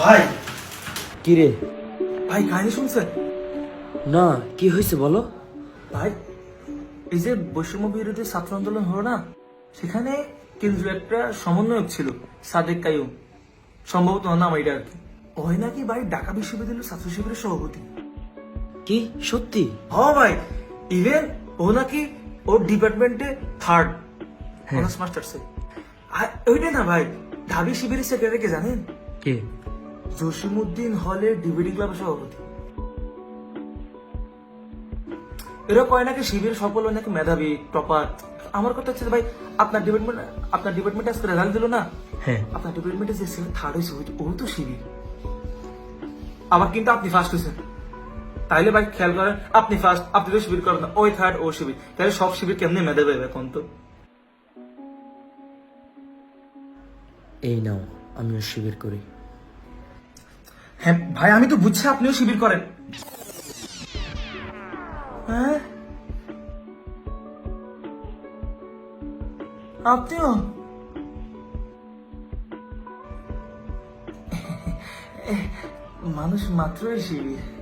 ভাই। কি রে? ভাই কাহিনী শুনছেন? না কি হয়েছে বলো? ভাই এই যে বৈষম্য বিরোধী ছাত্র আন্দোলন হলো না সেখানে কেন্দ্রীয় একটা সমন্বয়ক ছিল সাদেক কায়ুম সম্ভবত নাম এটা আর কি। ওই নাকি ভাই ঢাকা বিশ্ববিদ্যালয়ের ছাত্র শিবিরের সভাপতি। কি? সত্যি? হ ভাই ইভেন ও নাকি ওর ডিপার্টমেন্টে থার্ড অনার্স মাস্টার্সে আর ওইটাই না ভাই ঢাবি শিবিরের সেক্রেটারি কে জানেন? কে? জসিমুদ্দিন হলের ডিবেটিং ক্লাবের সভাপতি। এরা কয় নাকি শিবির সকল নাকি মেধাবী টপার আমার কথা হচ্ছে ভাই আপনার ডিপার্টমেন্ট আপনার ডিপার্টমেন্টে আজকে রেজাল্ট দিল না? হ্যাঁ। আপনার ডিপার্টমেন্টে যে থার্ড হয়েছে ওই- ও তো শিবির। আবার কিন্তু আপনি ফার্স্ট হয়েছেন। তাইলে ভাই খেয়াল করেন আপনি ফার্স্ট আপনি তো শিবির করেন ওই থার্ড ও শিবির। তাহলে সব শিবির কেমনি মেধাবী এখন তো? এই নাও আমিও শিবির করি। হ্যাঁ ভাই আমি তো বুঝছি আপনিও শিবির করেন। হ্যাঁ? আপনিও? মানুষ মাত্রই শিবির।